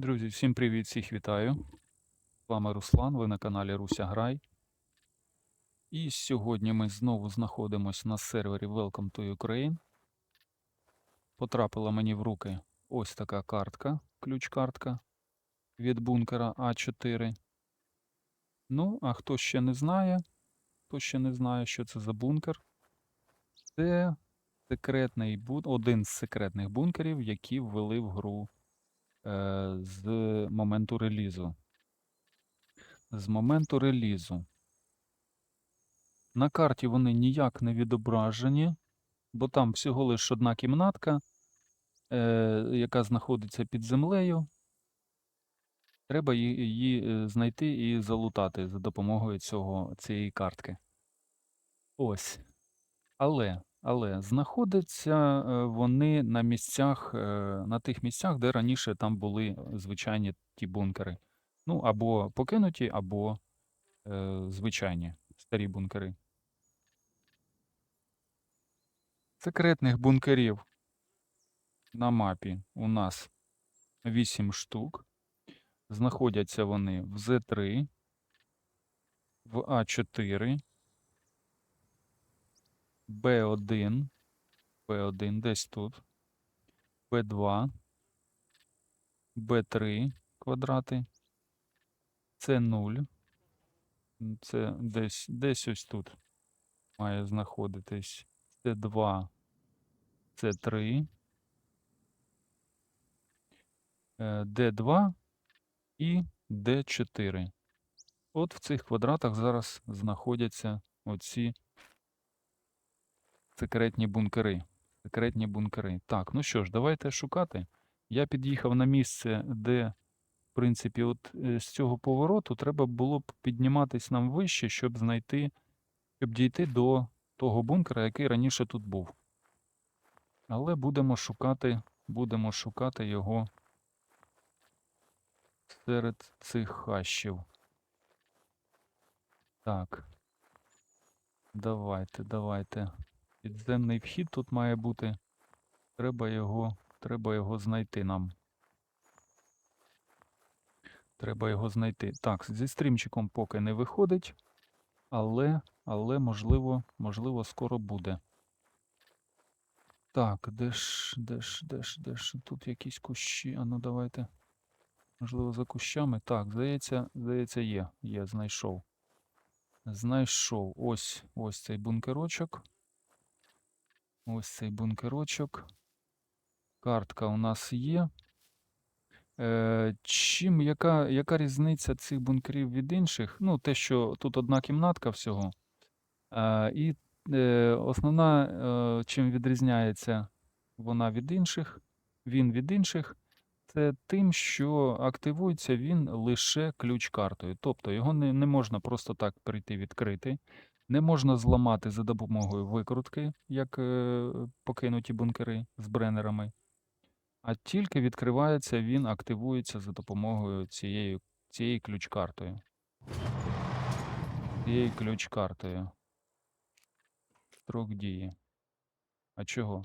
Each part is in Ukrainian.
Друзі, всім привіт, всіх вітаю. З вами Руслан, ви на каналі Руся Грай. І сьогодні ми знову знаходимося на сервері Welcome to Ukraine. Потрапила мені в руки ось така картка, ключ-картка від бункера А4. Ну, а хто ще не знає, хто ще не знає, що це за бункер, це секретний бун... один з секретних бункерів, які ввели в гру з моменту релізу. З моменту релізу. На карті вони ніяк не відображені, бо там всього лиш одна кімнатка, е, яка знаходиться під землею. Треба її, її е, знайти і залутати за допомогою цього, цієї картки. Ось. Але, але знаходяться е, вони на місцях, е, на тих місцях, де раніше там були звичайні ті бункери. Ну, або покинуті, або е, звичайні старі бункери. Секретних бункерів на мапі у нас 8 штук. Знаходяться вони в З3, в А4, Б1, Б1 десь тут, Б2, Б3 квадрати, С0, це десь, десь ось тут має знаходитись. С2, С3, е, Д2 і Д4. От в цих квадратах зараз знаходяться оці секретні бункери. Секретні бункери. Так, ну що ж, давайте шукати. Я під'їхав на місце, де, в принципі, от е, з цього повороту треба було б підніматись нам вище, щоб знайти, щоб дійти до того бункера, який раніше тут був. Але будемо шукати, будемо шукати його серед цих хащів. Так. Давайте, давайте. Підземний вхід тут має бути. Треба його, треба його знайти нам. Треба його знайти. Так, зі стрімчиком поки не виходить, але, але можливо, можливо, скоро буде. Так, де ж, де ж, де ж, де ж? Тут якісь кущі. А ну давайте. Можливо, за кущами. Так, здається, здається, є. Є, знайшов. Знайшов. Ось ось цей бункерочок. Ось цей бункерочок. Картка у нас є. Е, чим, яка, яка різниця цих бункерів від інших? Ну, те, що тут одна кімнатка всього. Е, і е, основна, е, чим відрізняється вона від інших, він від інших, це тим, що активується він лише ключ-картою. Тобто його не, не можна просто так прийти відкрити. Не можна зламати за допомогою викрутки, як е, покинуті бункери з бренерами, а тільки відкривається він, активується за допомогою цієї, цієї ключ-картою. Цією ключ-картою. Строк дії. А чого?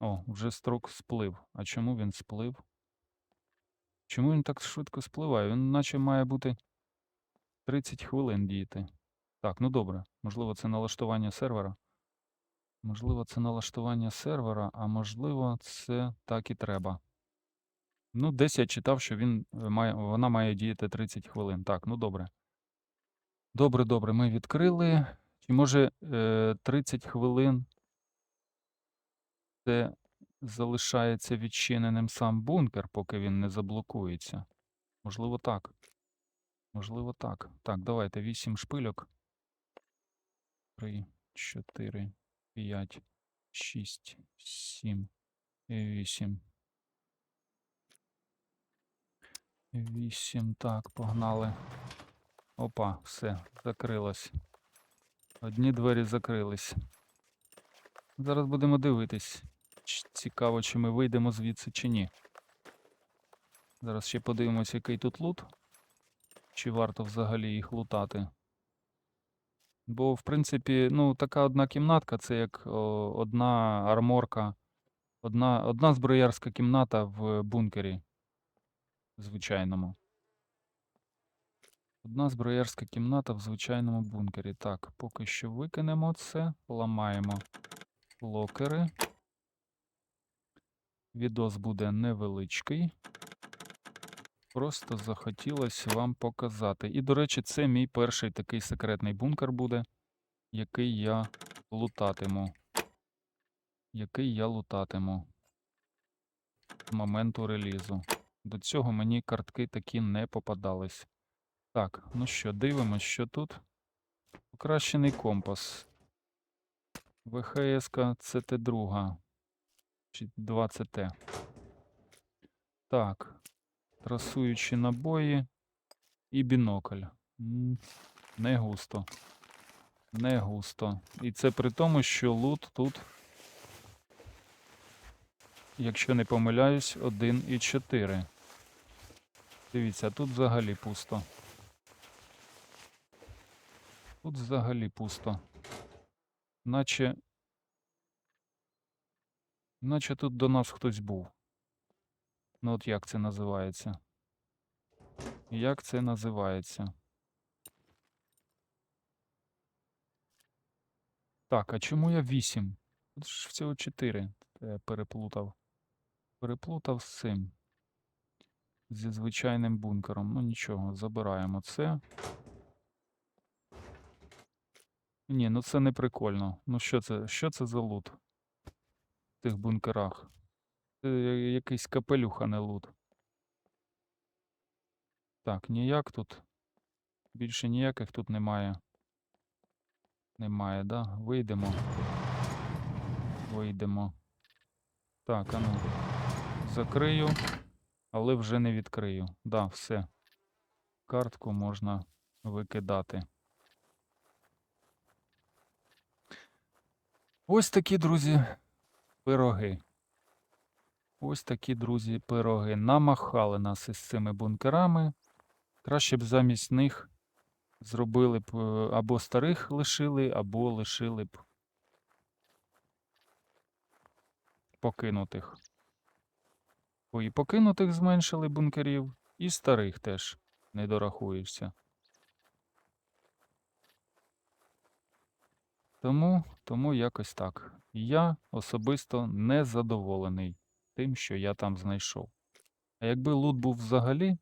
О, вже строк сплив. А чому він сплив? Чому він так швидко спливає? Він наче має бути 30 хвилин діяти. Так, ну добре. Можливо, це налаштування сервера. Можливо, це налаштування сервера, а можливо, це так і треба. Ну, десь я читав, що він е, має, вона має діяти 30 хвилин. Так, ну добре. Добре, добре, ми відкрили. Чи може е, 30 хвилин це залишається відчиненим сам бункер, поки він не заблокується? Можливо, так. Можливо, так. Так, давайте 8 шпильок. 3, 4, 5, 6, 7, 8. 8. Так, погнали. Опа, все, закрилось. Одні двері закрились. Зараз будемо дивитись. Цікаво, чи ми вийдемо звідси, чи ні. Зараз ще подивимось, який тут лут. Чи варто взагалі їх лутати. Бо, в принципі, ну, така одна кімнатка це як о, одна арморка Одна, одна зброярська кімната в бункері звичайному. Одна зброярська кімната в звичайному бункері. Так, поки що викинемо це, ламаємо локери. Відос буде невеличкий. Просто захотілося вам показати. І, до речі, це мій перший такий секретний бункер буде, який я лутатиму. Який я лутатиму з моменту релізу. До цього мені картки такі не попадались. Так, ну що, дивимось, що тут. Покращений компас. ВХС CT2. Чи 2CT. Так. Трасуючі набої і бінокль. Не густо. Не густо. І це при тому, що лут тут, якщо не помиляюсь, 1,4. Дивіться, тут взагалі пусто. Тут взагалі пусто. Наче. Наче тут до нас хтось був. Ну от як це називається? Як це називається? Так, а чому я 8? Тут ж всього 4. Я переплутав. Переплутав з цим. Зі звичайним бункером. Ну нічого, забираємо це. Ні, ну це не прикольно. Ну що це? Що це за лут? В тих бункерах? Це я- якийсь капелюх, а не лут. Так, ніяк тут. Більше ніяких тут немає. Немає, да? Вийдемо. Вийдемо. Так, а ну. Закрию, але вже не відкрию. Да, все. Картку можна викидати. Ось такі, друзі, пироги. Ось такі, друзі, пироги. Намахали нас із цими бункерами. Краще б замість них зробили б е, або старих лишили, або лишили б покинутих. Бо і покинутих зменшили бункерів, і старих теж не дорахуєшся. Тому, тому якось так. Я особисто не задоволений тим, що я там знайшов. А якби лут був взагалі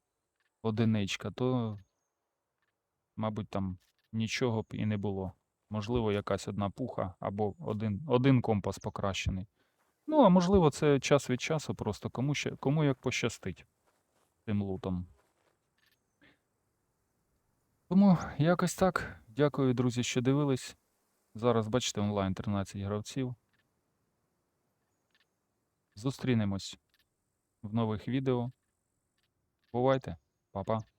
одиничка, то, мабуть, там нічого б і не було. Можливо, якась одна пуха або один, один компас покращений. Ну, а можливо, це час від часу, просто кому, ще, кому як пощастить тим лутом. Тому якось так. Дякую, друзі, що дивились. Зараз бачите онлайн 13 гравців. Зустрінемось в нових відео. Бувайте, Па-па.